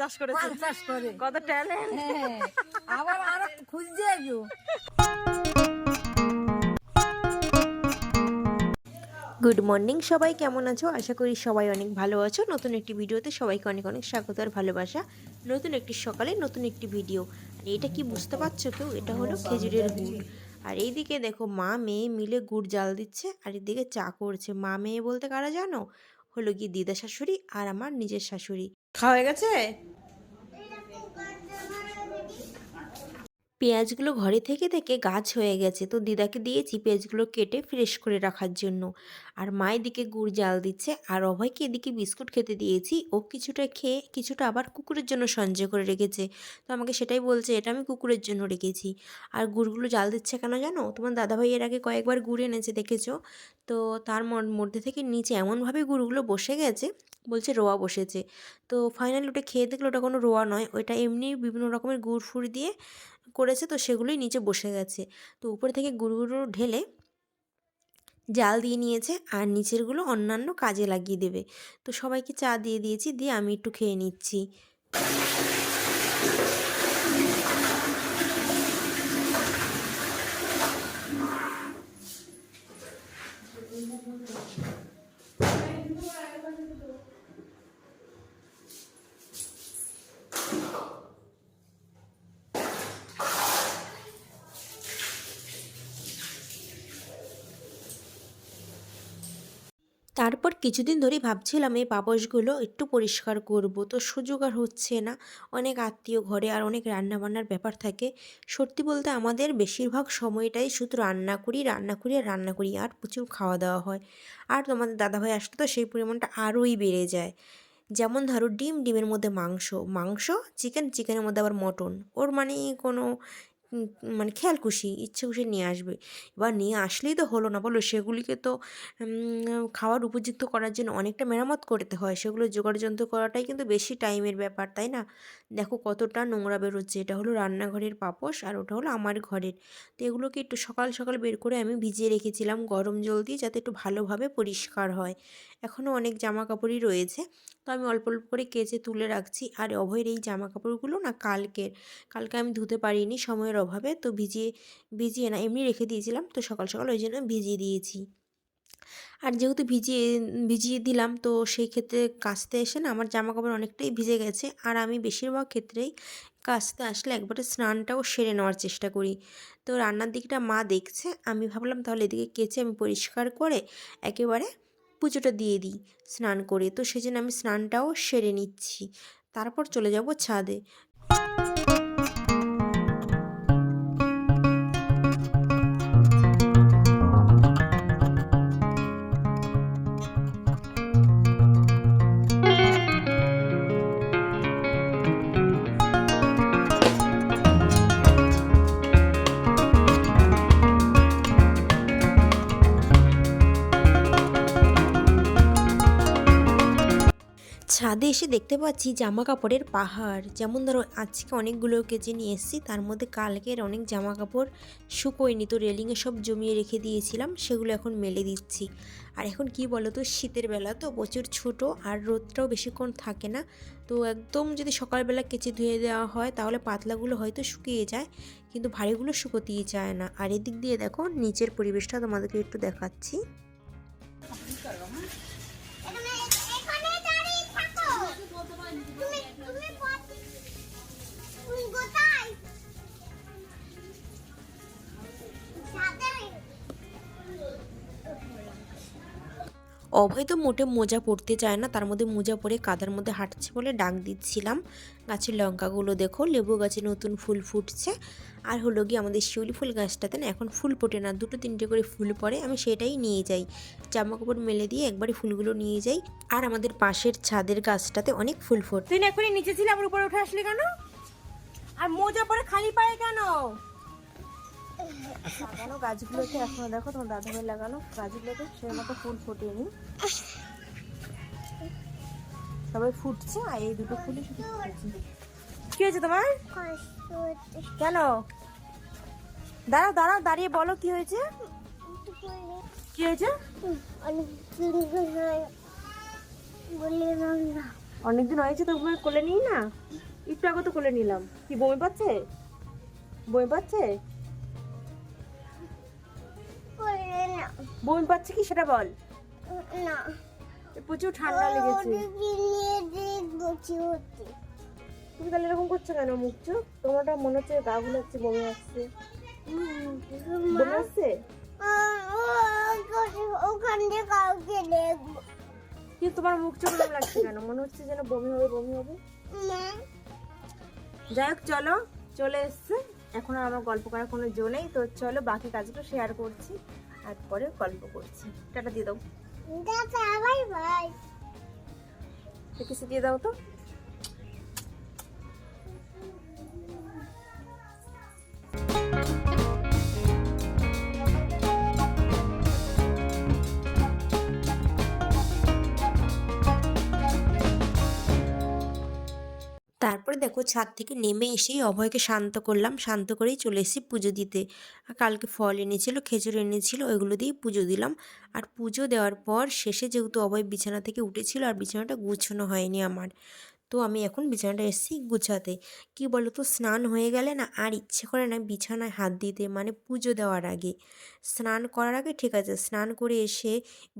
চাষ করেছে। চাষ করে। কত ট্যালেন্ট আবার আরও খুঁজছে আইও গুড মর্নিং সবাই কেমন আছো? আশা করি সবাই অনেক ভালো আছো। নতুন একটি ভিডিওতে সবাইকে অনেক অনেক স্বাগত আর ভালোবাসা। নতুন একটি সকালে নতুন একটি ভিডিও। আর এটা কি বুঝতে পারছ কেউ? এটা হলো খেজুরের গুড়। আর এইদিকে দেখো মা মেয়ে মিলে গুড় জাল দিচ্ছে আর এদিকে চা করছে। মা মেয়ে বলতে কারা জানো? হলো কি দিদা শাশুড়ি আর আমার নিজের শাশুড়ি। খাওয়া হয়ে গেছে? পেঁয়াজগুলো ঘরে থেকে থেকে গাছ হয়ে গেছে, তো দিদাকে দিয়েছি পেঁয়াজগুলো কেটে ফ্রেশ করে রাখার জন্য। আর মা এদিকে গুড় জাল দিচ্ছে, আর অভয়কে এদিকে বিস্কুট খেতে দিয়েছি। ও কিছুটা খেয়ে, কিছুটা আবার কুকুরের জন্য সঞ্চয় করে রেখেছে। তো আমাকে সেটাই বলছে, এটা আমি কুকুরের জন্য রেখেছি। আর গুড়গুলো জাল দিচ্ছে কেন জানো? তোমার দাদাভাই এর আগে কয়েকবার গুড় এনেছে, দেখেছ? তো তার মধ্যে থেকে নিচে এমনভাবে গুড়গুলো বসে গেছে বলছে রোয়া বসেছে। তো ফাইনালি ওটা খেয়ে দেখল ওটা কোনো রোয়া নয় ওইটা এমনি বিভিন্ন রকমের গুড় ফুড় দিয়ে করেছে তো সেগুলোই নিচে বসে গেছে। তো উপরে থেকে গুঁড়ো ঢেলে জাল দিয়ে নিয়েছে আর নিচেরগুলো অন্যান্য কাজে লাগিয়ে দেবে। তো সবাইকে চা দিয়ে দিয়েছি, দিয়ে আমি একটু খেয়ে নিচ্ছি। তারপর কিছুদিন ধরেই ভাবছিলাম এই পাপোশগুলো একটু পরিষ্কার করব। তো সুযোগ আর হচ্ছে না। অনেক আত্মীয় ঘরে আর অনেক রান্নাবান্নার ব্যাপার থাকে। সত্যি বলতে আমাদের বেশিরভাগ সময়টাই শুধু রান্না করি রান্না করি আর রান্না করি। আর প্রচুর খাওয়া দাওয়া হয়। আর তোমাদের দাদাভাই আসলে তো সেই পরিমাণটা আরোই বেড়ে যায়। যেমন ধরো ডিম, ডিমের মধ্যে মাংস। মাংস, চিকেন, চিকেনের মধ্যে আবার মটন। ওর মানে কোনো মানে খেয়াল খুশি, ইচ্ছে খুশি নিয়ে আসবে। এবার নিয়ে আসলেই তো হলো না, বলো? সেগুলিকে তো খাওয়ার উপযুক্ত করার জন্য অনেকটা মেরামত করতে হয়। সেগুলো জোগাড় যন্ত্র করাটাই কিন্তু বেশি টাইমের ব্যাপার, তাই না? দেখো কতটা নোংরা বেরোচ্ছে। এটা হলো রান্নাঘরের পাপোশ আর ওটা হলো আমার ঘরের। তো এগুলোকে একটু সকাল সকাল বের করে আমি ভিজিয়ে রেখেছিলাম গরম জল দিয়ে যাতে একটু ভালোভাবে পরিষ্কার হয়। এখনও অনেক জামা কাপড়ই রয়েছে। তো আমি অল্প অল্প করে কেচে তুলে রাখছি। আর অভয়ের এই জামা কাপড়গুলো না কালকের, কালকে আমি ধুতে পারিনি সময়ের অভাবে। তো ভিজিয়ে ভিজিয়ে না, এমনি রেখে দিয়েছিলাম। তো সকাল সকাল ওই জন্য ভিজিয়ে দিয়েছি। আর যেহেতু ভিজিয়ে ভিজিয়ে দিলাম, তো সেই ক্ষেত্রে কাচতে এসে না আমার জামা কাপড় অনেকটাই ভিজে গেছে। আর আমি বেশিরভাগ ক্ষেত্রেই কাচতে আসলে একবারে স্নানটাও সেরে নেওয়ার চেষ্টা করি। তো রান্নার দিকটা মা দেখছে। আমি ভাবলাম তাহলে এদিকে কেচে আমি পরিষ্কার করে একেবারে পুজোটা দিয়ে দিই স্নান করে। তো সেজন্য আমি স্নানটাও সেরে নিচ্ছি। তারপর চলে যাব ছাদে। এসে দেখতে পাচ্ছি জামা কাপড়ের পাহাড়। যেমন ধরো, আজকে অনেকগুলো কেচে নিয়ে এসেছি, তার মধ্যে কালকের অনেক জামা কাপড় শুকোয়নি তো রেলিংয়ে সব জমিয়ে রেখে দিয়েছিলাম, সেগুলো এখন মেলে দিচ্ছি। আর এখন কি বলো তো শীতের বেলা তো প্রচুর ছোট আর রোদটাও বেশিক্ষণ থাকে না। তো একদম যদি সকালবেলা কেচে ধুয়ে দেওয়া হয়, তাহলে পাতলাগুলো হয়তো শুকিয়ে যায়, কিন্তু ভারীগুলো শুকোতেই যায় না। আর এদিক দিয়ে দেখো, নিচের পরিবেশটা তোমাদেরকে একটু দেখাচ্ছি। অভয় তো মোটে মোজা পরতে চায় না, তার মধ্যে মোজা পরে কাদার মধ্যে হাঁটছে বলে ডাক দিচ্ছিলাম। গাছের লঙ্কাগুলো দেখো, লেবু গাছে নতুন ফুল ফুটছে। আর হলো গিয়ে আমাদের শিউলি ফুল গাছটাতে না এখন ফুল ফোটে না, দুটো তিনটে করে ফুল পড়ে, আমি সেটাই নিয়ে যাই। জামা কাপড় মেলে দিয়ে একবারে ফুলগুলো নিয়ে যাই। আর আমাদের পাশের ছাদের গাছটাতে অনেক ফুল ফোটে। তুই এখনই নিচে ছিলি আবার উপরে উঠে আসলি কেন? আর মোজা পরে খালি পায়ে কেন? লাগানো গাছগুলোকে এখনও দেখো, তোমার দাদাভাই লাগানো গাছগুলোকে সে মতো ফুল ফোটেনি সবাই ফুটছে আর এই দুটো ফুলই শুধু কি হয়েছে তোমার? কেন? দাঁড়াও দাঁড়াও, দাঁড়িয়ে বলো কি হয়েছে? কি হয়েছে? না অনেকদিন হয়েছে তো কোলে নিই না। একটু আগে তো কোলে নিলাম। কি, বমি পাচ্ছে? বমি পাচ্ছে? না বমি পাচ্ছে কি সেটা বল। না। প্রচুর ঠান্ডা লেগেছে। তুমি তাহলে এরকম করছ কেন মুখ চোখ তোমারটা মনে হচ্ছে গা গুলাচ্ছে বমি আসছে। বমি আসছে? ওখান দিয়ে কাউকে দেখব। কিন্তু তোমার মুখ চোখ লাগছে কেন? মনে হচ্ছে যেন বমি হবে বমি হবে। যাই হোক চলো চলে এসছে। এখন আমার গল্প করার কোনো জো নেই তো চলো বাকি কাজগুলো শেয়ার করছি। আর পরে গল্প করছি। টাটা দিয়ে দাও। দাদা বাই বাই। কিছু দিয়ে দাও তো। তারপরে দেখো ছাদ থেকে নেমে এসেই অভয়কে শান্ত করলাম, শান্ত করেই চলে এসেছি পুজো দিতে। কালকে ফল এনেছিল, খেজুর এনেছিল, ওইগুলো দিয়ে পুজো দিলাম। আর পুজো দেওয়ার পর শেষে যেহেতু অভয় বিছানা থেকে উঠেছিল, আর বিছানাটা গুছানো হয়নি আমার। তো আমি এখন বিছানাটা এসেছি গুছাতে। কি বলো তো স্নান হয়ে গেলে না আর ইচ্ছে করে না বিছানায় হাত দিতে মানে পুজো দেওয়ার আগে। স্নান করার আগে ঠিক আছে, স্নান করে এসে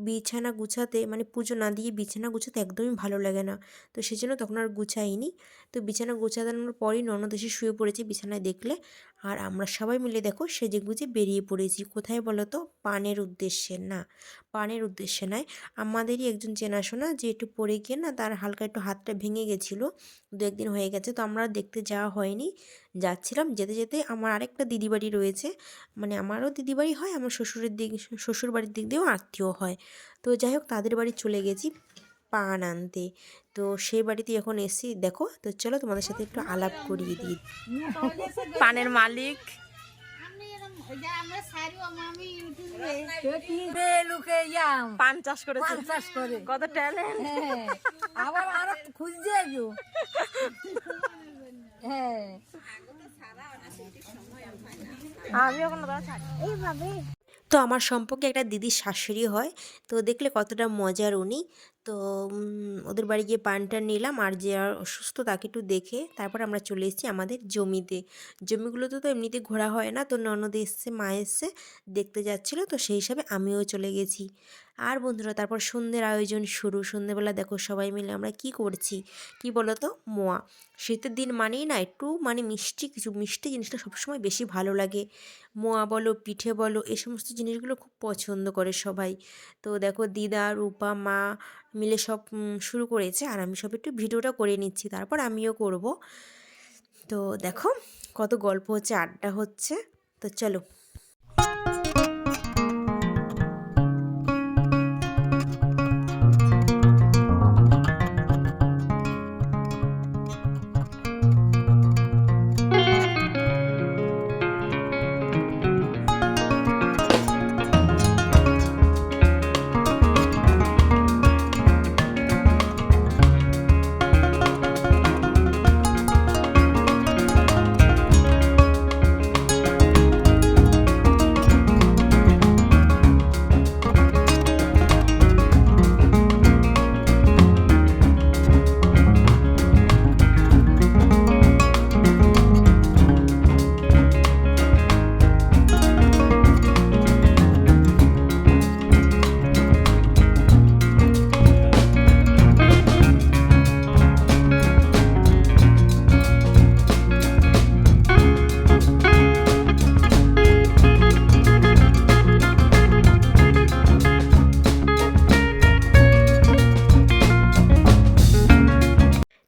বিছানা গুছাতে মানে পুজো না দিয়ে বিছানা গুছাতে একদমই ভালো লাগে না। তো সেজন্য তখন আর গুছাইনি। তো বিছানা গোছানোর পরই ননদ এসে শুয়ে পড়েছে বিছানায় দেখলে। আর আমরা সবাই মিলে দেখো সেজে গুজে বেরিয়ে পড়েছি। কোথায় বলো তো পানের উদ্দেশ্যে না, পানের উদ্দেশ্যে নয়। আমাদেরই একজন চেনাশোনা যে একটু পড়ে গিয়ে না তার হালকা একটু হাতটা ভেঙে গেছিল দু একদিন হয়ে গেছে, তো আমরা দেখতে যাওয়া হয়নি, যাচ্ছিলাম। যেতে যেতে আমার আরেকটা দিদি বাড়ি রয়েছে মানে আমারও দিদি বাড়ি হয়, আমার শ্বশুরের দিক শ্বশুর বাড়ির দিক দিয়েও আত্মীয় হয়। তো যাই হোক, তাদের বাড়ি চলে গেছি পান আনতে। তো সেই বাড়িতে এখন এসি দেখো, তো চলো তোমাদের সাথে একটু আলাপ করিয়ে দিই। পানের মালিক। পান চাষ করেছে। পান চাষ করে। কত ট্যালেন্ট হ্যাঁ। আবার আরও খুঁজতে হ্যাঁ। আমি এখন এইভাবে। তো আমার সম্পর্কে একটা দিদির শাশুড়ি হয় তো দেখলে কতটা মজার উনি। তো ওদের বাড়ি গিয়ে পানটা নিলাম। আর যে আর অসুস্থ তাকে একটু দেখে তারপর আমরা চলে এসেছি আমাদের জমিতে। জমিগুলোতে তো এমনিতে ঘোরা হয় না। তো ননদ এসছে, মা এসছে, দেখতে যাচ্ছিল। তো সেই হিসাবে আমিও চলে গেছি। আর বন্ধুরা, তারপর সন্ধ্যের আয়োজন শুরু। সন্ধ্যেবেলা দেখো সবাই মিলে আমরা কি করছি? কি বলো তো মোয়া। শীতের দিন মানেই না, একটু মানে মিষ্টি কিছু, মিষ্টি জিনিসটা সবসময় বেশি ভালো লাগে। মোয়া বলো, পিঠে বলো এই সমস্ত জিনিসগুলো খুব পছন্দ করে সবাই। তো দেখো দিদা, রূপা, মা মিলে সব শুরু করেছে আর আমি সব একটু ভিডিওটা করে নিচ্ছি, তারপর আমিও করব। তো দেখো কত গল্প হচ্ছে, আড্ডা হচ্ছে। তো চলো।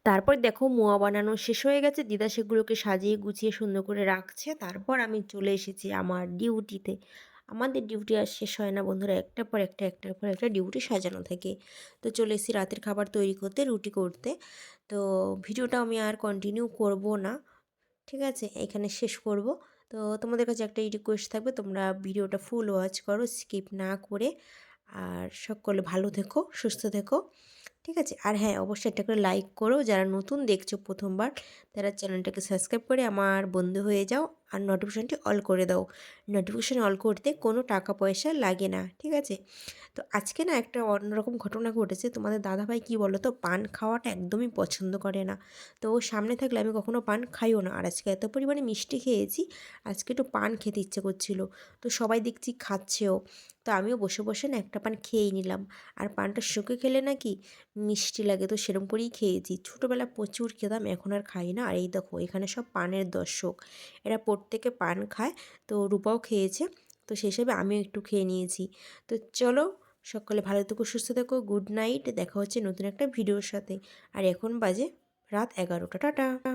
তারপর দেখো মোয়া বানানো শেষ হয়ে গেছে। দিদা সেগুলোকে সাজিয়ে গুছিয়ে সুন্দর করে রাখছে। তারপর আমি চলে এসেছি আমার ডিউটিতে। আমাদের ডিউটি আর শেষ হয় না বন্ধুরা, একটার পর একটা, একটার পর একটা ডিউটি সাজানো থাকে। তো চলে এসেছি রাতের খাবার তৈরি করতে, রুটি করতে। তো ভিডিওটা আমি আর কন্টিনিউ করব না, ঠিক আছে? এখানে শেষ করব। তো তোমাদের কাছে একটাই রিকোয়েস্ট থাকবে, তোমরা ভিডিওটা ফুল ওয়াচ করো স্কিপ না করে। আর সকলে ভালো থেকো, সুস্থ থেকো। ঠিক আছে? আর হ্যাঁ অবশ্যই একটা করে লাইক করো। যারা নতুন দেখছ প্রথমবার, তারা চ্যানেলটাকে সাবস্ক্রাইব করে আমার বন্ধু হয়ে যাও আর নোটিফিকেশানটি অল করে দাও। নোটিফিকেশান অল করতে কোনো টাকা পয়সা লাগে না, ঠিক আছে? তো আজকে না একটা অন্যরকম ঘটনা ঘটেছে, তোমাদের দাদাভাই কী বলো তো, পান খাওয়াটা একদমই পছন্দ করে না। তো ও সামনে থাকলে আমি কখনো পান খাইও না। আর আজকে এত পরিমাণে মিষ্টি খেয়েছি, আজকে একটু পান খেতে ইচ্ছে করছিল। তো সবাই দেখছি খাচ্ছেও তো আমিও বসে বসে না একটা পান খেয়েই নিলাম। আর পানটা শুকে খেলে নাকি মিষ্টি লাগে, তো সেরকম করেই খেয়েছি। ছোটোবেলা প্রচুর খেতাম, এখন আর খাই না। আর এই দেখো, এখানে সব পানের দর্শক। এরা প্রত্যেকে পান খায়। তো রূপাও খেয়েছে। তো সেই হিসাবে আমিও একটু খেয়ে নিয়েছি। তো চলো সকলে ভালো থেকো, সুস্থ থেকো, গুড নাইট, দেখা হচ্ছে নতুন একটা ভিডিওর সাথে। আর এখন বাজে রাত এগারোটা। টাটা!